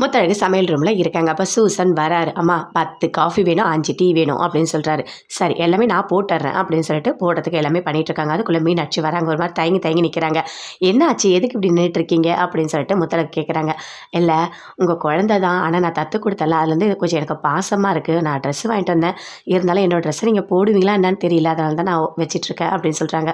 முத்தழகு சமையல் ரூமில் இருக்காங்க. அப்போ சூசன் வராரு. அம்மா பத்து காஃபி வேணும் அஞ்சு டீ வேணும் அப்படின்னு சொல்கிறாரு சரி எல்லாமே நான் போட்டுறேன் அப்படின்னு சொல்லிட்டு போடுறதுக்கு எல்லாமே பண்ணிட்டு இருக்காங்க. அதுக்குள்ளே மீனாட்சி வராங்க. ஒரு மாதிரி தயங்கி தயங்கி நிற்கிறாங்க என்ன ஆச்சு எதுக்கு இப்படி நின்றுட்டுருக்கீங்க அப்படின்னு சொல்லிட்டு முத்தழகு கேட்குறாங்க இல்லை உங்கள் குழந்த தான். ஆனால் நான் தத்து கொடுத்தல அதுலேருந்து இது கொஞ்சம் எனக்கு பாசமாக இருக்குது நான் ட்ரெஸ் வாங்கிட்டு வந்தேன். இருந்தாலும் என்னோட ட்ரெஸ்ஸை நீங்கள் போடுவீங்களா என்னன்னு தெரியல. அதனால தான் நான் வச்சிட்ருக்கேன் அப்படின்னு சொல்கிறாங்க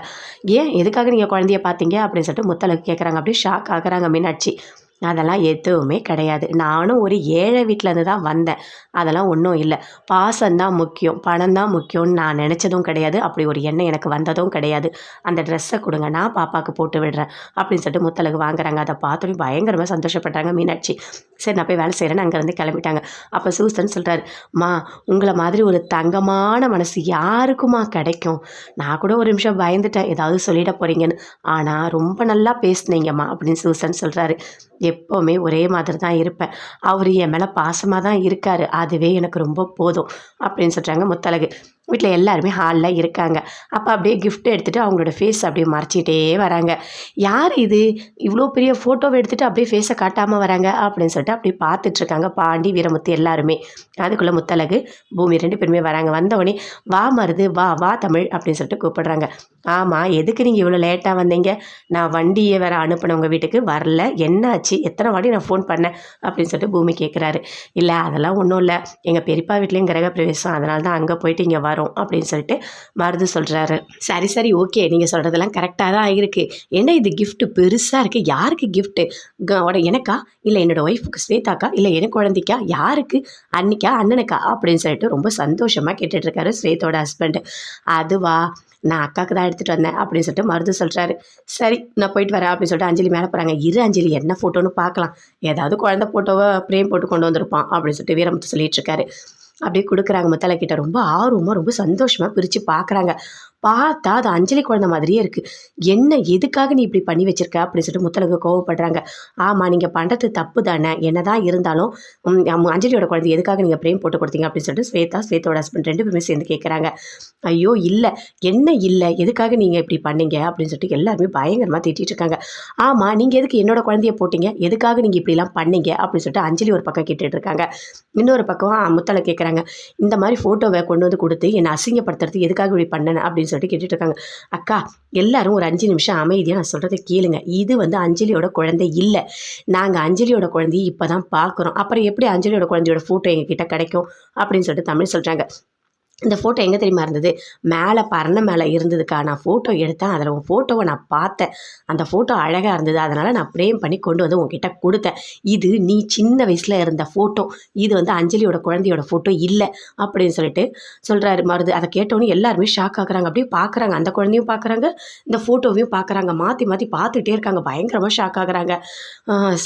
ஏன்? எதுக்காக நீங்கள் குழந்தைய பார்த்தீங்க? அப்படின்னு சொல்லிட்டு முத்தழகு கேட்குறாங்க அப்படியே ஷாக் ஆகுறாங்க மீனாட்சி. அதெல்லாம் எதுவுமே கிடையாது. நானும் ஒரு ஏழை வீட்டிலேருந்து தான் வந்தேன். அதெல்லாம் ஒன்றும் இல்லை. பாசம்தான் முக்கியம். பணம் தான் முக்கியம்னு நான் நினச்சதும் கிடையாது. அப்படி ஒரு எண்ணம் எனக்கு வந்ததும் கிடையாது. அந்த ட்ரெஸ்ஸை கொடுங்க நான் பாப்பாவுக்கு போட்டு விடுறேன் அப்படின்னு சொல்லிட்டு முத்தலகு வாங்குறாங்க. அதை பார்த்தோன்னே பயங்கரமாக சந்தோஷப்பட்டாங்க மீனாட்சி. சரி நான் போய் வேலை செய்கிறேன்னு அங்கேருந்து கிளம்பிட்டாங்க. அப்போ சூசன் சொல்கிறாரு மா உங்களை மாதிரி ஒரு தங்கமான மனசு யாருக்குமா கிடைக்கும்? நான் கூட ஒரு நிமிஷம் பயந்துட்டேன். ஏதாவது சொல்லிட போகிறீங்கன்னு ஆனால் ரொம்ப நல்லா பேசுனீங்கம்மா அப்படின்னு சூசன் சொல்கிறாரு எப்போவுமே ஒரே மாதிரி தான் இருப்பேன். அவர் என் மேலே பாசமாக தான் இருக்கார். அதுவே எனக்கு ரொம்ப போதும். அப்படின்னு சொல்கிறாங்க முத்தழகு. வீட்டில் எல்லாருமே ஹாலில் இருக்காங்க. அப்போ அப்படியே கிஃப்ட் எடுத்துகிட்டு அவங்களோட ஃபேஸ் அப்படியே மறைச்சிட்டே வராங்க. யார் இது? இவ்வளோ பெரிய ஃபோட்டோவை எடுத்துகிட்டு அப்படியே ஃபேஸை காட்டாமல் வராங்க அப்படின்னு சொல்லிட்டு அப்படியே பார்த்துட்ருக்காங்க பாண்டி வீரமுத்து எல்லாருமே. அதுக்குள்ளே முத்தலகு பூமி ரெண்டு பேருமே வராங்க. வந்தவொடனே வா மருது வா வா தமிழ் அப்படின்னு சொல்லிட்டு கூப்பிடுறாங்க. ஆமாம் எதுக்கு நீங்கள் இவ்வளோ லேட்டாக வந்தீங்க? நான் வண்டியை வேறு அனுப்பினவங்க வீட்டுக்கு வரல. என்னாச்சு? எத்தனை வாட்டி நான் ஃபோன் பண்ணேன்? அப்படின்னு சொல்லிட்டு பூமி கேட்குறாரு இல்லை அதெல்லாம் ஒன்றும் இல்லை. எங்கள் பெரியப்பா வீட்லேயும் கிரக பிரவேசம் அதனால தான் அங்கே போயிட்டு இங்கே வரும் அப்படின்னு சொல்லிட்டு மருது சொல்கிறாரு சரி சரி ஓகே நீங்கள் சொல்கிறதெல்லாம் கரெக்டாக தான் ஆகிருக்கு என்ன இது கிஃப்ட்டு பெருசாக இருக்குது யாருக்கு கிஃப்ட்டு எனக்கா? இல்லை என்னோடய ஒய்ஃபுக்கு ஸ்வேதாக்கா? இல்லை என் குழந்தைக்கா? யாருக்கு? அன்னிக்கா? அண்ணனுக்கா? அப்படின்னு சொல்லிட்டு ரொம்ப சந்தோஷமாக கேட்டுட்ருக்காரு ஸ்வேதோட ஹஸ்பண்டு அதுவா? நான் அக்காவுக்கு தான் எடுத்துகிட்டு வந்தேன் அப்படின்னு சொல்லிட்டு மருது சொல்கிறாரு சரி நான் போயிட்டு வரேன் அப்படின்னு சொல்லிட்டு அஞ்சலி மேலே போகிறாங்க இரு அஞ்சலி என்ன ஃபோட்டோன்னு பார்க்கலாம். ஏதாவது குழந்த ஃபோட்டோவை பிரேம் போட்டு கொண்டு வந்திருப்பான் அப்படின்னு சொல்லிட்டு வீரமுத்து சொல்லிட்டு இருக்காரு. அப்படியே கொடுக்குறாங்க. முத்தலை கிட்ட ரொம்ப ஆர்வமாக ரொம்ப சந்தோஷமாக பிரித்து பார்க்குறாங்க பார்த்தா அது அஞ்சலி குழந்த மாதிரியே இருக்குது என்ன எதுக்காக நீ இப்படி பண்ணி வச்சிருக்க? அப்படின்னு சொல்லிட்டு முத்தலகு கோவப்படுறாங்க. ஆமாம் நீங்கள் பண்ணுறது தப்பு தானே. என்ன தான் இருந்தாலும் அஞ்சலியோட குழந்தை எதுக்காக நீங்கள் பிரேம் போட்டு கொடுத்தீங்க? அப்படின்னு சொல்லிட்டு ஸ்வேதா ஸ்வேதோட ஹஸ்பண்ட் ரெண்டு பேருமே சேர்ந்து கேட்குறாங்க ஐயோ இல்லை. என்ன இல்லை? எதுக்காக நீங்கள் இப்படி பண்ணீங்க? அப்படின்னு சொல்லிட்டு எல்லாருமே பயங்கரமாக திட்டிகிட்டு இருக்காங்க. ஆமாம் நீங்கள் எதுக்கு என்னோட குழந்தைய போட்டீங்க? எதுக்காக நீங்கள் இப்படிலாம் பண்ணீங்க? அப்படின்னு சொல்லிட்டு அஞ்சலி ஒரு பக்கம் கேட்டுட்டு இருக்காங்க. இன்னொரு பக்கம் முத்தலை கேட்குறாங்க இந்த மாதிரி ஃபோட்டோவை கொண்டு வந்து கொடுத்து என்னை அசிங்கப்படுத்துறது எதுக்காக இப்படி பண்ணேன் அப்படின்னு சொல்லிட்டு கேட்டுட்டு இருக்காங்க அக்கா எல்லாரும் ஒரு அஞ்சு நிமிஷம் அமைதியாக நான் சொல்கிறத கேளுங்க. இது வந்து அஞ்சலியோட குழந்தை இல்லை. நாங்கள் அஞ்சலியோட குழந்தையை இப்போ தான் பார்க்குறோம். அப்புறம் எப்படி அஞ்சலியோட குழந்தையோட ஃபோட்டோ எங்ககிட்ட கிடைக்கும் அப்படின்னு சொல்லிட்டு தமிழ் சொல்கிறாங்க இந்த ஃபோட்டோ எங்கே தெரியுமா இருந்தது? மேலே பரண மேலே இருந்ததுக்கா. நான் ஃபோட்டோ எடுத்தேன். அதில் உன் ஃபோட்டோவை நான் பார்த்தேன். அந்த ஃபோட்டோ அழகாக இருந்தது. அதனால் நான் ப்ரேம் பண்ணி கொண்டு வந்து உங்ககிட்ட கொடுத்தேன். இது நீ சின்ன வயசில் இருந்த ஃபோட்டோ இது வந்து அஞ்சலியோட குழந்தையோட ஃபோட்டோ இல்லை அப்படின்னு சொல்லிட்டு சொல்கிறாரு மருது அதை கேட்டோன்னே எல்லாருமே ஷாக் ஆகுறாங்க. அப்படியே பார்க்குறாங்க அந்த குழந்தையும் பார்க்குறாங்க இந்த ஃபோட்டோவையும் பார்க்குறாங்க மாற்றி மாற்றி பார்த்துட்டே இருக்காங்க. பயங்கரமாக ஷாக் ஆகுறாங்க.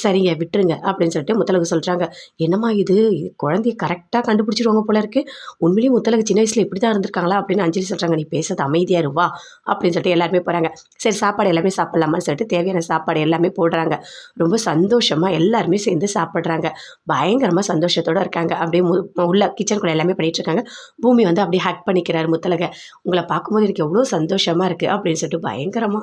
சரிங்க. விட்டுருங்க. அப்படின்னு சொல்லிட்டு முத்தலகு சொல்கிறாங்க என்னம்மா இது? குழந்தைய கரெக்டாக கண்டுபிடிச்சிருவாங்க போல இருக்குது உண்மையிலேயே முத்தலகு சின்ன வயசில் இப்படி தான் இருந்திருக்காங்களா அப்படின்னு அஞ்சலி சொல்கிறாங்க நீ பேசுறது அமைதியாக இருவா அப்படின்னு சொல்லிட்டு எல்லாருமே போகிறாங்க சரி சாப்பாடு எல்லாமே சாப்பிட்லாமான்னு சொல்லிட்டு தேவையான சாப்பாடு எல்லாமே போடுறாங்க. ரொம்ப சந்தோஷமாக எல்லாருமே சேர்ந்து சாப்பிட்றாங்க. பயங்கரமாக சந்தோஷத்தோடு இருக்காங்க. அப்படியே உள்ள கிச்சனுக்குள்ளே எல்லாமே பண்ணிகிட்ருக்காங்க பூமி வந்து அப்படியே ஹேக் பண்ணிக்கிறார் முத்தலகை உங்களை பார்க்கும்போது எனக்கு எவ்வளோ சந்தோஷமாக இருக்குது அப்படின்னு சொல்லிட்டு பயங்கரமாக